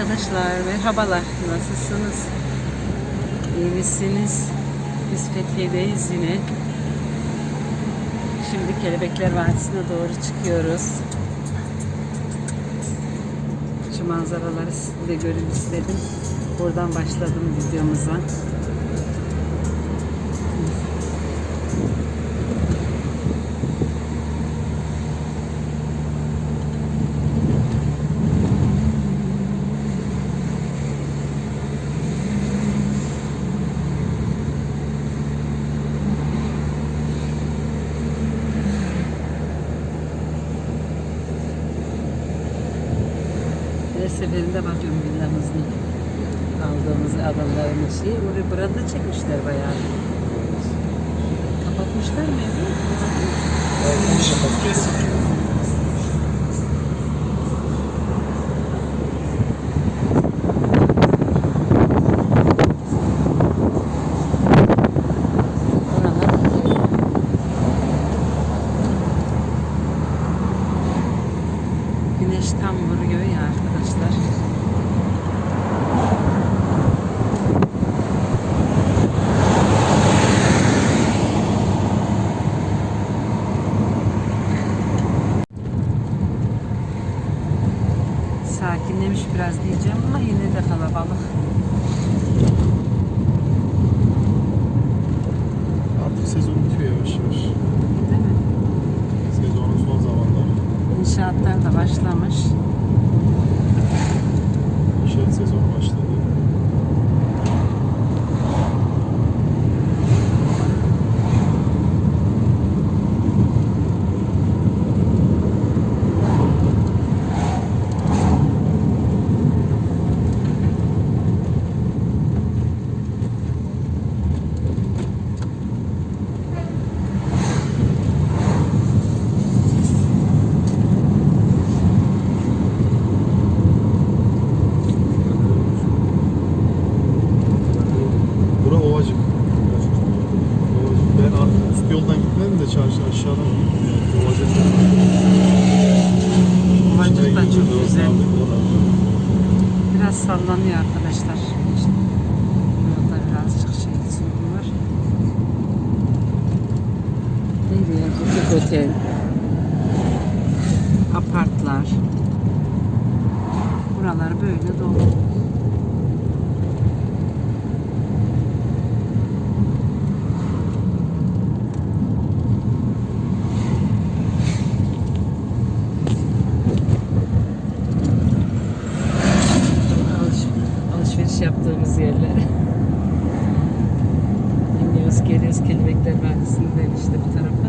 Arkadaşlar merhabalar. Nasılsınız? İyi misiniz? Biz Fethiye'deyiz yine. Şimdi Kelebekler Vadisi'ne doğru çıkıyoruz. Şu manzaraları siz de görün istedim. Buradan başladım videomuza. Her seferinde bakıyorum villamızın aldığımız adamların şeyi. Orayı burada çekmişler bayağı. Kapatmışlar mı evi? Oralar Güneş tam vuruyor ya arkadaşlar. Sakinlemiş biraz diyeceğim ama yine de kalabalık. Artık sezon bitiyor yavaş yavaş. Değil mi? Sezonun son zamanları. İnşaatlar da başlamış. İnşaat sezonu başladı. Bura Ovacık. Ovacık. Ben ar- üst yoldan gitmedim de çarşı aşağıdan gittim yani. Ovacık. Ovacık da İçine çok girince güzel. orada oralar. Biraz sallanıyor arkadaşlar. İşte Yolda birazcık şey sorun var. Nereye? Butik otel. Apartlar. Buralar böyle dolu. Alış, alışveriş yaptığımız yerler. İniyoruz, geliyoruz Kelebekler Vadisi'nden işte bu tarafa.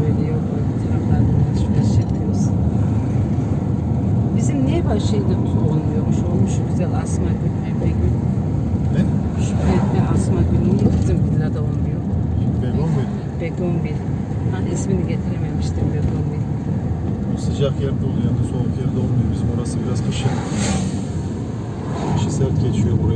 Böyle yol boyu bu taraflardan alışveriş yapıyoruz. Bizim niye şeyde olmuyormuş? Olmuş güzel Asma Gül, Pembe Gül. Ne? Şu Pembe Asma Gül niye bizim villada olmuyor? Begon muydu? Begonvil. Hani ismini getirememiştim Begonvil. Sıcak yerde oluyor soğuk yerde olmuyor. Bizim orası biraz kışın. 学会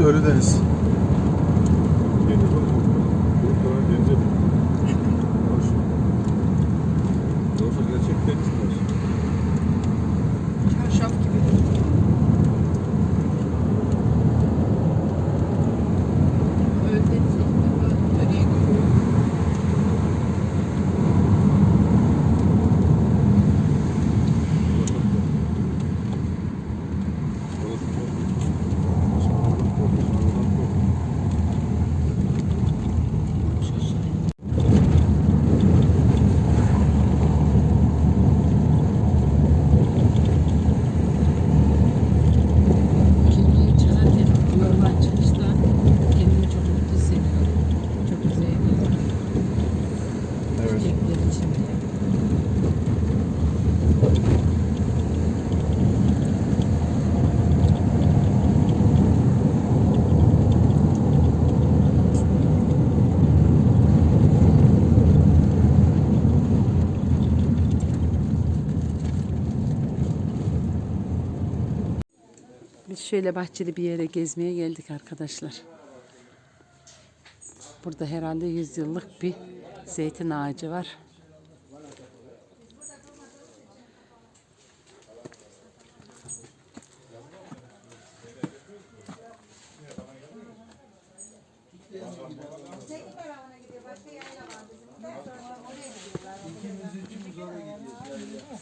Burası Ölüdeniz. Yoksa gerçekten çıkmaz. Çarşaf gibi. Orası çok- Sonradan kork, sonradan kork. Şöyle bahçeli bir yere gezmeye geldik arkadaşlar. Burada herhalde yüzyıllık bir zeytin ağacı var.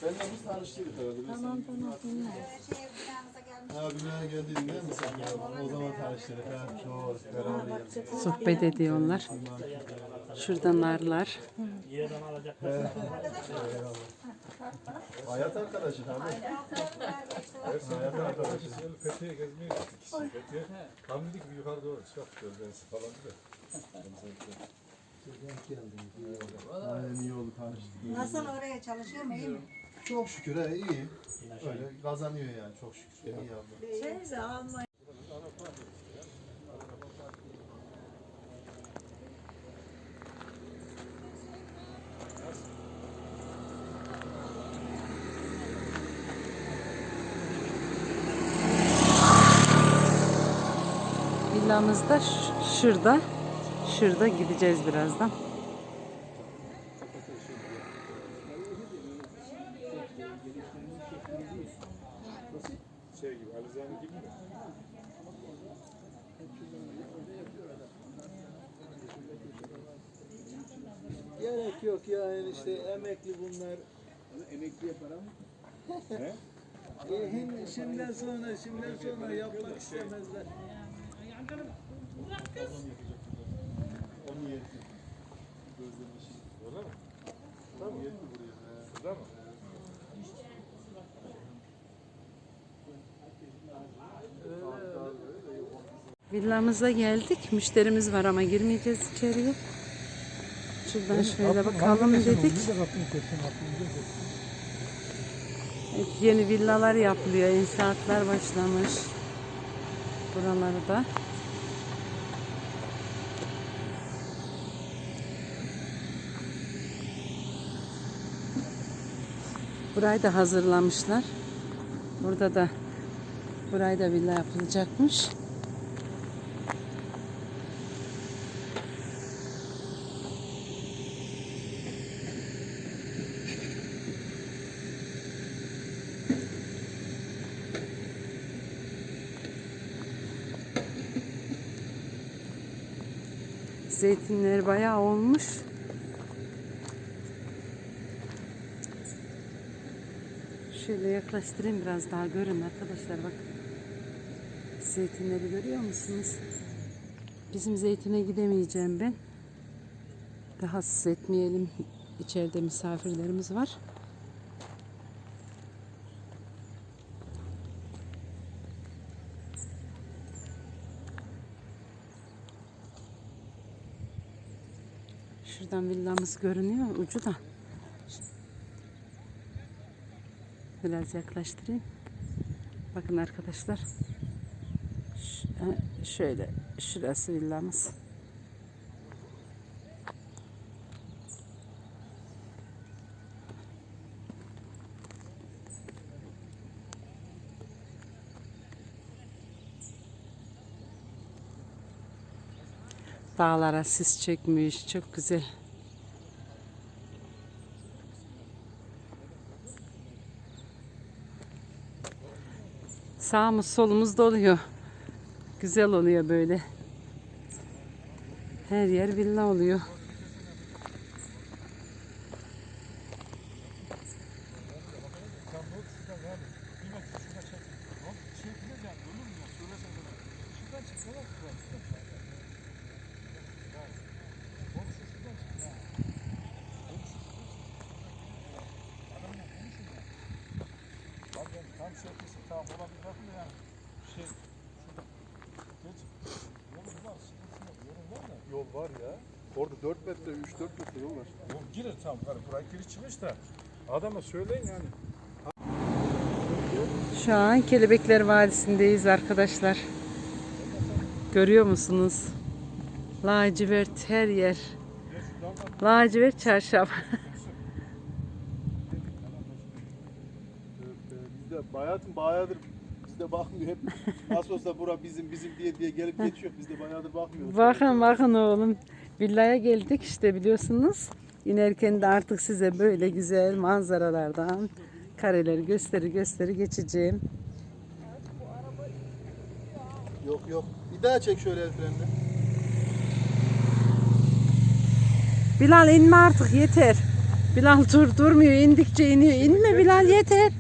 Seninle biz tanıştık herhalde. Tamam tamam. Ha binaya geldiydin değil mi sen? Ya, O zaman tanıştık. Ha, çok beraber geldik. Sohbet ediyorlar. Şurada narlar. Hayat arkadaşı hayat arkadaşı. Fethiye gezmeye gittik. Fethiye. Tam dedik bir yukarı doğru çıkart gözleriniz falan da. Aynen iyi oldu tanıştık. Nasıl oraya çalışıyor mu iyi mi? Çok şükür he iyi. Öyle kazanıyor yani çok şükür. İyi abla. Şeyse alma. Villamız da şurada. Şurada gideceğiz birazdan. Şey gibi Alizane gibi mi? Gerek yok ya yani işte emekli bunlar. Emekliye para mı? He? E, hin- şimdiden sonra, şimdiden sonra yapmak istemezler. Onu yetti. Gözlemiş. Öyle mi? Tamam yetti buraya. he. Burada mı? Villamıza geldik. Müşterimiz var ama girmeyeceğiz içeriye. Şuradan şöyle bakalım dedik. Evet, yeni villalar yapılıyor. İnşaatlar başlamış. Buralarda. Burayı da hazırlamışlar. Burada da burayı da villa yapılacakmış. Zeytinler bayağı olmuş. Şöyle yaklaştırayım biraz daha görün arkadaşlar bak. Zeytinleri görüyor musunuz? Bizim zeytine gidemeyeceğim ben. Rahatsız etmeyelim. İçeride misafirlerimiz var. Şuradan villamız görünüyor ucu da. Biraz yaklaştırayım. Bakın arkadaşlar. Şöyle şurası villamız. Dağlara sis çekmiş. Çok güzel. Sağımız solumuz doluyor. Güzel oluyor böyle. Her yer villa oluyor. Tam şey kesin tamam olabilir bakın da yani. Şey şurada. Geç. Yolu var sıkıntı yok. Yolun var da. Yol var ya. Orada 4 metre, 3-4 metre yol var. Yol girir tam. Hani buraya giriş çıkış da. Adama söyleyin yani. Şu an Kelebekler Vadisi'ndeyiz arkadaşlar. Görüyor musunuz? Lacivert her yer. Lacivert çarşaf. Evet, biz de bayağıdır, bayağıdır bizde bakmıyor hep. Nasıl olsa bura bizim bizim diye diye gelip geçiyor. Biz de bayağıdır bakmıyoruz. Bakın bakın oğlum. Villaya geldik işte biliyorsunuz. İnerken de artık size böyle güzel manzaralardan kareleri gösteri gösteri geçeceğim. Yok yok. Bir daha çek şöyle el frenini. Bilal inme artık yeter. Bilal dur durmuyor indikçe iniyor. İnme Bilal yeter.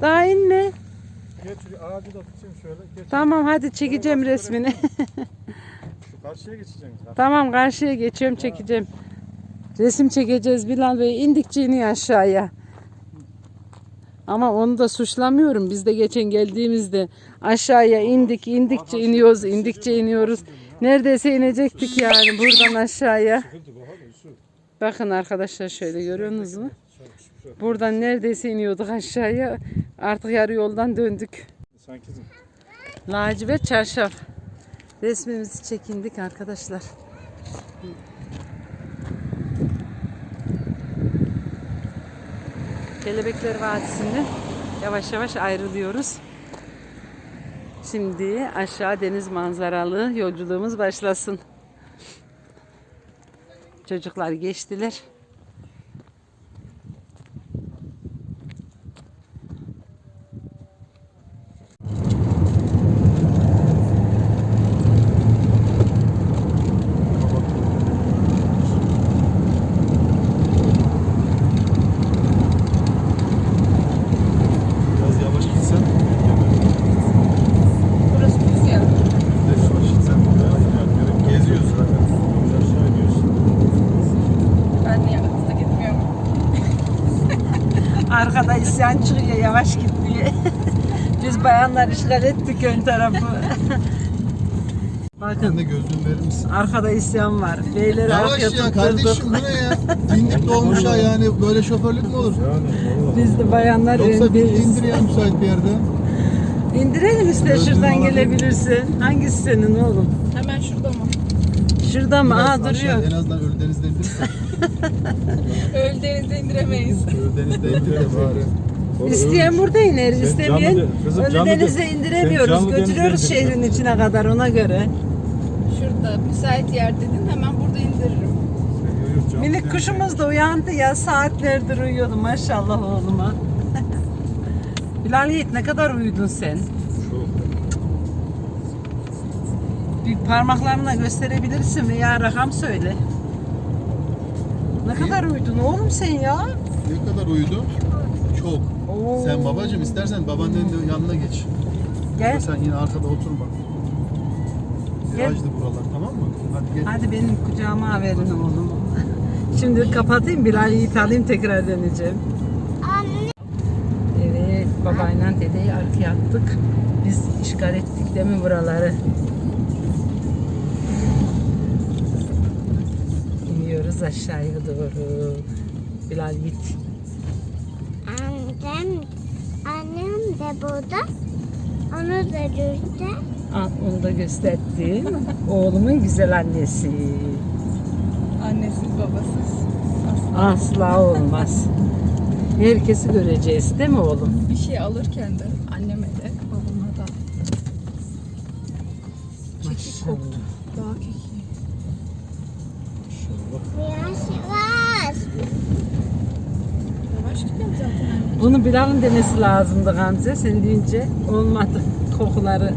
Daha inme. Geç ağacı da tutayım şöyle. Geç. Tamam hadi çekeceğim resmini. Karşıya geçeceğim. tamam karşıya geçiyorum çekeceğim. Resim çekeceğiz Bilal Bey. indikçe iniyor aşağıya. Ama onu da suçlamıyorum. Biz de geçen geldiğimizde aşağıya indik, indikçe iniyoruz, indikçe iniyoruz. Neredeyse inecektik yani buradan aşağıya. Bakın arkadaşlar şöyle görüyorsunuz mu? Buradan neredeyse iniyorduk aşağıya. Artık yarı yoldan döndük. Lacivert çarşaf. Resmimizi çekindik arkadaşlar. Kelebekler Vadisi'nde yavaş yavaş ayrılıyoruz. Şimdi aşağı deniz manzaralı yolculuğumuz başlasın. Çocuklar geçtiler. Biraz yavaş gitsen. Burası düz ya. Bir de yavaş gitsen. Yani geziyoruz zaten. Aşağı iniyorsun. Ben niye hızlı gitmiyorum? Arkada isyan çıkıyor yavaş git diye. Bayanlar işgal ettik ön tarafı. Sen Bakın de gözlüğünü verir misin? arkada isyan var. Beyleri arkaya Yavaş ya tutturduk. kardeşim bu ne ya? Bindik dolmuşa yani böyle şoförlük mü olur? Biz de bayanlar Yoksa bir öndeyiz. indir ya müsait bir yerde. İndirelim işte şuradan alabilir gelebilirsin. Hangisi senin oğlum? Hemen şurada mı? Şurada mı? Biraz Aa aşağı, duruyor. En azından Ölüdeniz'de indirirsen. Ölüdeniz'de indiremeyiz. Ölüdeniz'de indir de İsteyen burada iner, Sen istemeyen canlı kızım de- denize sen indiremiyoruz. canlı Götürüyoruz şehrin içine kadar ona göre. Şurada müsait yer dedin hemen burada indiririm. Minik kuşumuz da uyandı ya saatlerdir uyuyordu maşallah oğluma. Bilal Yiğit ne kadar uyudun sen? Bir parmaklarına gösterebilirsin veya rakam söyle. Ne kadar uyudun oğlum sen ya? Ne kadar uyudu? Çok. Oo. Sen babacım istersen babaannenin de yanına geç. Gel. Ama sen yine arkada oturma. Virajlı buralar tamam mı? Hadi gel. Hadi benim kucağıma verin oğlumu. Şimdi kapatayım Bilal Yiğit alayım tekrar döneceğim. Evet babayla dedeyi arkaya attık. Biz işgal ettik değil mi buraları? İniyoruz aşağıya doğru. Bilal Yiğit. Annem, annem de burada. Onu da göster. Al, Onu da gösterdim. Oğlumun güzel annesi. Annesiz babasız. Asla olmaz. Herkesi göreceğiz değil mi oğlum? Bir şey alırken de anneme de babama da. Kekik koktu. Bunu Bilal'ın demesi lazımdı Gamze. Sen deyince olmadı kokuları.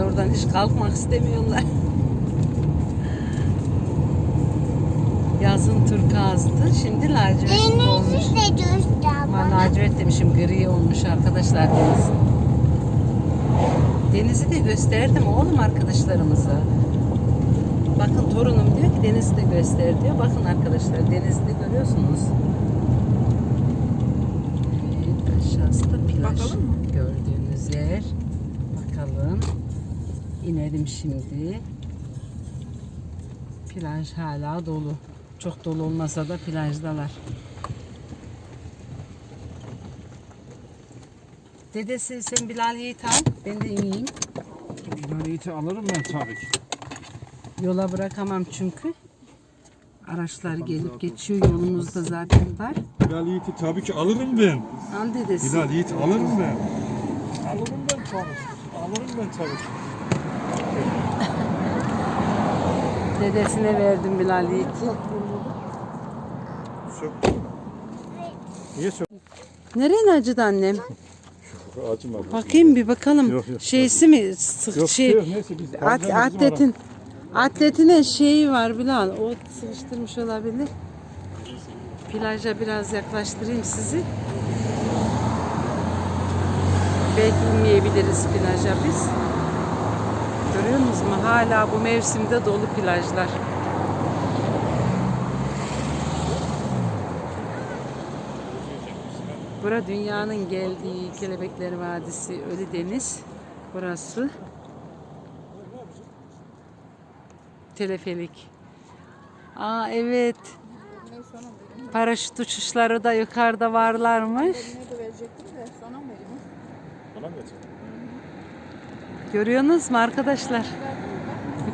Herhalde oradan hiç kalkmak istemiyorlar. Yazın turkuazdı, şimdi lacivert olmuş. Denizi de göster Ama bana. lacivert demişim gri olmuş arkadaşlar deniz. Denizi de gösterdim oğlum arkadaşlarımıza. Bakın torunum diyor ki denizi de göster diyor. Bakın arkadaşlar denizi de görüyorsunuz. Evet aşağısı da plaj. Bakalım mı? Gördüğünüz yer. Bakalım. İnelim şimdi. Plaj hala dolu. Çok dolu olmasa da plajdalar. Dedesi sen Bilal Yiğit al. Ben de ineyim. Bilal Yiğit'i alırım ben tabii ki. Yola bırakamam çünkü. Araçlar gelip geçiyor. Yolumuzda zaten var. Bilal Yiğit'i tabii ki alırım ben. Al dedesi. Bilal Yiğit alırım ben. Alırım ben tabii. Alırım ben tabii ki. Dedesine verdim Bilal. Söktün mü? Niye söktün? Nereye acıdı annem? Acımadı. Bakayım bir bakalım. Yok, yok. Şeysi mi? Sık, Yok şey, yok neyse biz at, atletin atletine şeyi var Bilal. O sıkıştırmış olabilir. Plaja biraz yaklaştırayım sizi. Belki inmeyebiliriz plaja biz. Görüyor musunuz mu? Hala bu mevsimde dolu plajlar. Bura dünyanın geldiği Kelebekler Vadisi Ölü Deniz. Burası. Telefelik. Aa evet. Paraşüt uçuşları da yukarıda varlarmış. Ne de verecektim de sana mı? Bana mı geçecek? Görüyorsunuz mu arkadaşlar?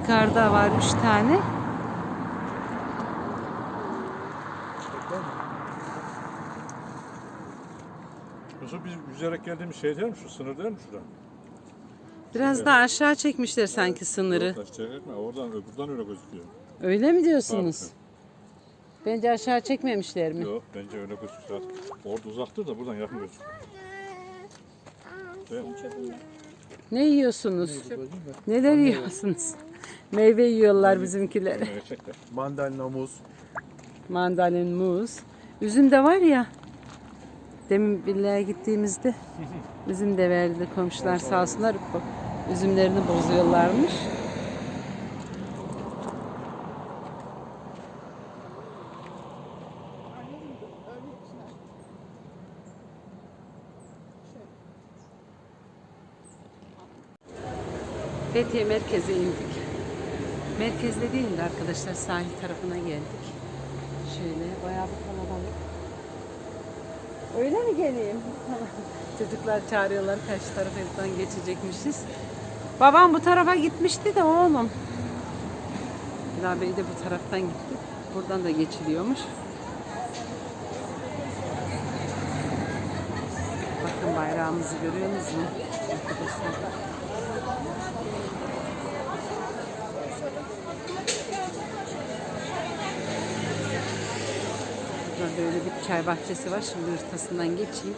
Yukarıda var üç tane. Yoksa biz yüzerek geldiğimiz şey değil mi? Şu sınır değil mi şurada? Biraz daha aşağı çekmişler sanki sınırı. Yok, taş etme. Oradan öbürden öyle gözüküyor. Öyle mi diyorsunuz? Bence aşağı çekmemişler mi? Yok bence öyle gözüküyor. Orada uzaktır da buradan yakın gözüküyor. Değil mi? Ne yiyorsunuz? Neler yiyorsunuz? Meyve yiyorlar bizimkiler. Mandalina, muz. Mandalin, muz. Üzüm de var ya. Demin villaya gittiğimizde üzüm de verdi komşular sağ olsunlar. Üzümlerini bozuyorlarmış. Fethiye merkeze indik. Merkezde değil de arkadaşlar sahil tarafına geldik. Şöyle bayağı bir kalabalık. Öyle mi geleyim? Çocuklar çağırıyorlar karşı taraftan geçecekmişiz. Babam bu tarafa gitmişti de oğlum. Bilal Bey de bu taraftan gitti. Buradan da geçiliyormuş. Bakın bayrağımızı görüyor musunuz? Arkadaşlar. Böyle bir çay bahçesi var. Şimdi ortasından geçeyim.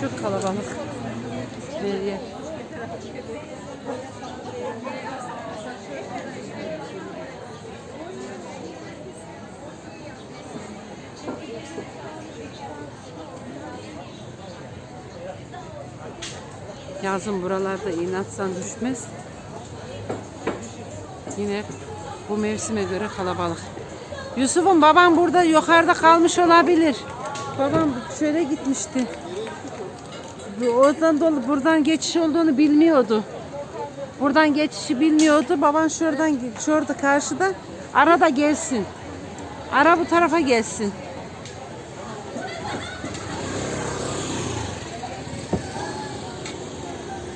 Çok kalabalık. Bir yer. Yazın buralarda inatsan düşmez. Yine bu mevsime göre kalabalık. Yusuf'un babam burada yukarıda kalmış olabilir. Babam şöyle gitmişti. Oradan dolu buradan geçiş olduğunu bilmiyordu. Buradan geçişi bilmiyordu. Baban şuradan şurada karşıda. Arada gelsin. Ara bu tarafa gelsin.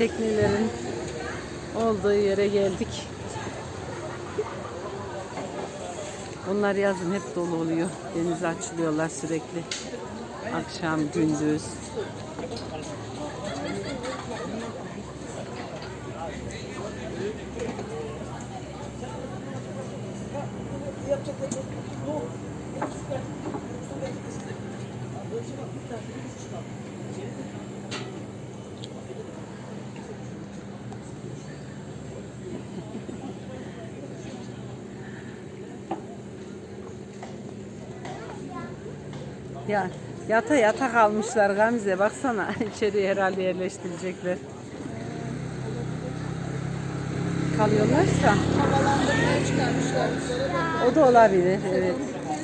Teknelerin olduğu yere geldik. Bunlar yazın hep dolu oluyor. Denize açılıyorlar sürekli. Akşam, gündüz. Ya yata yata kalmışlar Gamze baksana içeri herhalde yerleştirecekler. Kalıyorlarsa Havalandırmaya çıkarmışlar. o da olabilir evet.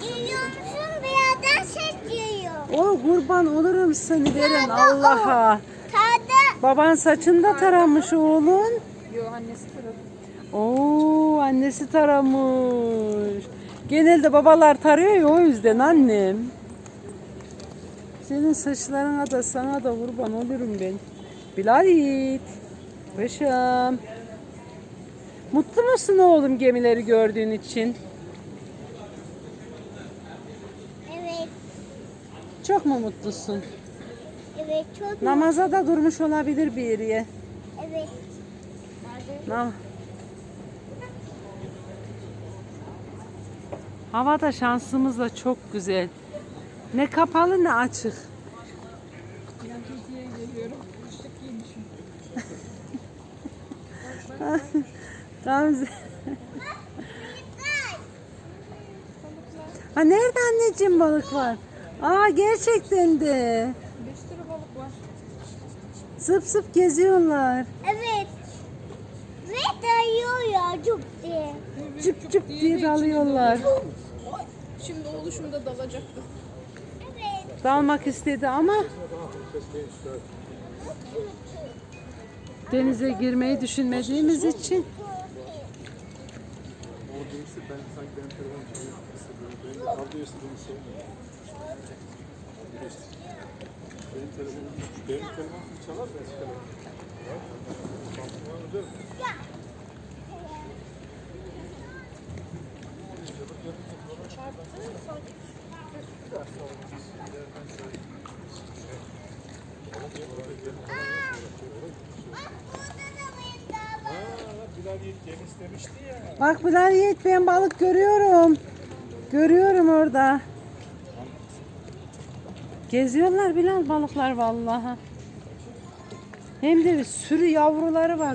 Geliyor musun? Bir yerden ses geliyor. O kurban olurum seni derim Allah'a. Tadı. Baban saçını da taramış oğlun. Yo annesi taradı. Oo annesi taramış. Genelde babalar tarıyor ya o yüzden annem. Senin saçlarına da sana da kurban olurum ben. Bilal Yiğit. Paşam. Mutlu musun oğlum gemileri gördüğün için? Evet. Çok mu mutlusun? Evet çok Namaza da durmuş olabilir bir yere. Evet. Nam. Hava da şansımız da çok güzel. Ne kapalı ne açık. Ben Türkiye'ye geliyorum. Kışlık giymişim. Gamze. ha nerede anneciğim balık var? Aa gerçekten de. Bir sürü balık var. Zıp zıp geziyorlar. Evet. Ve dayıyor ya çok diye. Cıp cıp diye dalıyorlar. Şimdi oluşum da dalacaktı. Dalmak istedi ama denize girmeyi düşünmediğimiz için. Oradaysa ben Bak Bilal Yiğit ben balık görüyorum. Görüyorum orada. Geziyorlar Bilal balıklar vallahi. Hem de bir sürü yavruları var.